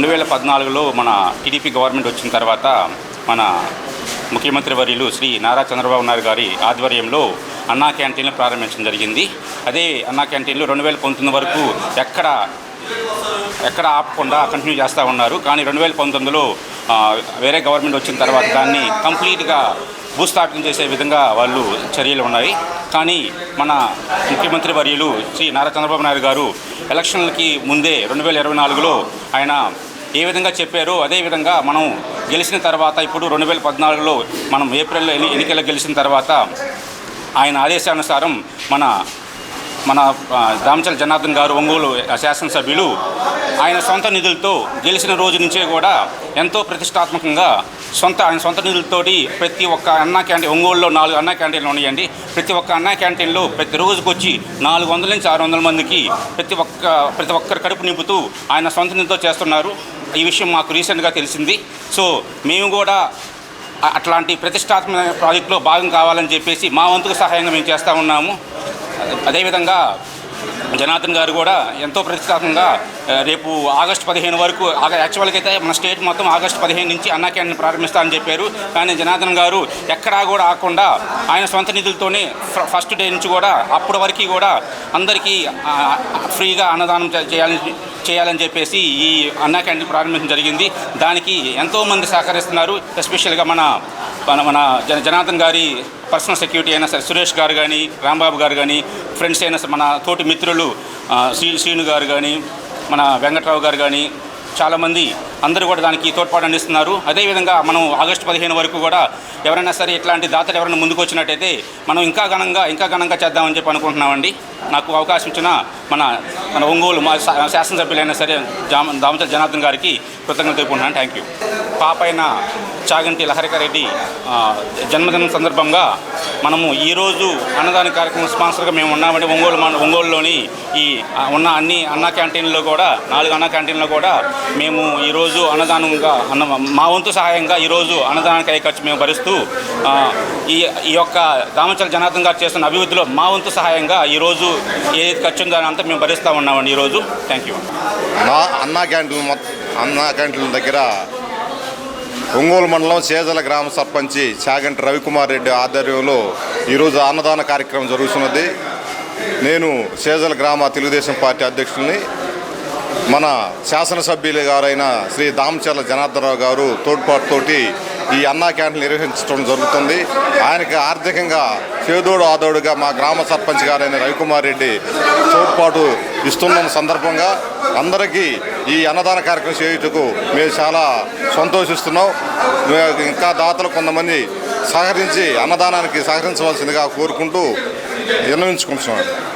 రెండు వేల పద్నాలుగులో మన టీడీపీ గవర్నమెంట్ వచ్చిన తర్వాత మన ముఖ్యమంత్రి వర్యులు శ్రీ నారా చంద్రబాబు నాయుడు గారి ఆధ్వర్యంలో అన్నా క్యాంటీన్లు ప్రారంభించడం జరిగింది. అదే అన్నా క్యాంటీన్లు రెండు వేల పంతొమ్మిది వరకు ఎక్కడ ఎక్కడ ఆపకుండా కంటిన్యూ చేస్తూ ఉన్నారు. కానీ రెండు వేల పంతొమ్మిదిలో వేరే గవర్నమెంట్ వచ్చిన తర్వాత దాన్ని కంప్లీట్గా భూస్థాపితం చేసే విధంగా వాళ్ళు చర్యలు ఉన్నాయి. కానీ మన ముఖ్యమంత్రి వర్యులు శ్రీ నారా చంద్రబాబు నాయుడు గారు ఎలక్షన్లకి ముందే రెండు వేల ఇరవై నాలుగులో ఆయన ఏ విధంగా చెప్పారో. అదే విధంగా మనం గెలిచిన తర్వాత ఇప్పుడు రెండు వేల పద్నాలుగులో మనం ఏప్రిల్లో ఎన్నికల్లో గెలిచిన తర్వాత ఆయన ఆదేశానుసారం మన మన ఆ, దామచల జనార్దన్ గారు ఒంగోలు శాసనసభ్యులు ఆయన సొంత నిధులతో గెలిచిన రోజు నుంచే కూడా ఎంతో ప్రతిష్టాత్మకంగా సొంత ఆయన సొంత నిధులతోటి ప్రతి ఒక్క అన్నా క్యాంటీన్ ఒంగోలులో నాలుగు అన్నా క్యాంటీన్లు ఉన్నాయండి. ప్రతి ఒక్క అన్నా క్యాంటీన్లో ప్రతి రోజుకి వచ్చి నాలుగు వందల నుంచి ఆరు వందల మందికి ప్రతి ఒక్క ప్రతి ఒక్కరు కడుపు నింపుతూ ఆయన సొంత నిధులతో చేస్తున్నారు. ఈ విషయం మాకు రీసెంట్గా తెలిసింది. సో మేము కూడా అట్లాంటి ప్రతిష్టాత్మక ప్రాజెక్టులో భాగం కావాలని చెప్పేసి మా వంతుకు సహాయంగా మేము చేస్తూ ఉన్నాము. అదేవిధంగా జనార్దన్ గారు కూడా ఎంతో ప్రతిష్టాత్మకంగా రేపు ఆగస్టు పదిహేను వరకు యాక్చువల్గా అయితే మన స్టేట్ మొత్తం ఆగస్టు పదిహేను నుంచి అన్నా క్యాంటీన్ ప్రారంభిస్తారని చెప్పారు. కానీ జనార్దన్ గారు ఎక్కడా కూడా ఆకుండా ఆయన సొంత నిధులతోనే ఫ- ఫస్ట్ డే నుంచి కూడా అప్పటి వరకు కూడా అందరికీ ఫ్రీగా అన్నదానం చేయాలని చేయాలని చెప్పేసి ఈ అన్నా క్యాంటీన్ ప్రారంభించడం జరిగింది. దానికి ఎంతోమంది సహకరిస్తున్నారు. ఎస్పెషల్గా మన మన మన జన జనార్దన్ గారి పర్సనల్ సెక్యూరిటీ అయినా సరే సురేష్ గారు కానీ రాంబాబు గారు కానీ ఫ్రెండ్స్ అయినా సరే మన తోటి మిత్రులు శ్రీ శ్రీను గారు కానీ మన వెంకట్రావు గారు కానీ చాలామంది అందరూ కూడా దానికి తోడ్పాటు అందిస్తున్నారు. అదేవిధంగా మనం ఆగస్టు పదిహేను వరకు కూడా ఎవరైనా సరే ఇట్లాంటి దాతలు ఎవరైనా ముందుకు వచ్చినట్టయితే మనం ఇంకా ఘనంగా ఇంకా ఘనంగా చేద్దామని చెప్పి అనుకుంటున్నామండి. నాకు అవకాశం ఇచ్చిన మన మన ఒంగోలు మా శా- శాసనసభ్యులైనా సరే జామ దామచల జనార్దన్ గారికి కృతజ్ఞత తెలుపుకుంటున్నాను. థ్యాంక్ యూ పాపైన చాగంటి లహరికారెడ్డి జన్మదిన జన్మదినం సందర్భంగా మనము ఈరోజు అన్నదాన కార్యక్రమం స్పాన్సర్గా మేము ఉన్నామండి. ఒంగోలు మన ఒంగోలులోని ఈ ఉన్న అన్ని అన్న క్యాంటీన్లో కూడా నాలుగు అన్న క్యాంటీన్లో కూడా మేము ఈరోజు అన్నదానంగా అన్న మా వంతు సహాయంగా ఈరోజు అన్నదానానికి అయ్యే ఖర్చు మేము భరిస్తూ ఈ ఈ యొక్క దామచల జనార్దన్ గారు చేస్తున్న అభివృద్ధిలో మా వంతు సహాయంగా ఈరోజు ఏ ఖర్చు ఉందో అంతా మేము భరిస్తూ ఉన్నామండి ఈరోజు. థ్యాంక్ యూ మా అన్న క్యాంటీన్ మొత్తం అన్నా క్యాంటీన్ దగ్గర ఒంగోలు మండలం చేజల గ్రామ సర్పంచి చాగంటి రవికుమార్ రెడ్డి ఆధ్వర్యంలో ఈరోజు అన్నదాన కార్యక్రమం జరుగుతున్నది. నేను సేజల గ్రామ తెలుగుదేశం పార్టీ అధ్యక్షుల్ని మన శాసనసభ్యులు గారైన శ్రీ దామచర్ల జనార్దనరావు గారు తోడ్పాటుతోటి ఈ అన్నా క్యాంటీన్ నిర్వహించడం జరుగుతుంది. ఆయనకి ఆర్థికంగా చేదోడు ఆదోడుగా మా గ్రామ సర్పంచ్ గారైన రవికుమార్ రెడ్డి తోడ్పాటు ఇస్తున్న సందర్భంగా అందరికీ ఈ అన్నదాన కార్యక్రమం చేయుటకు మేము చాలా సంతోషిస్తున్నాం. మేము ఇంకా దాతలు కొంతమంది సహకరించి అన్నదానానికి సహకరించవలసిందిగా కోరుకుంటూ Eu não desconfessou.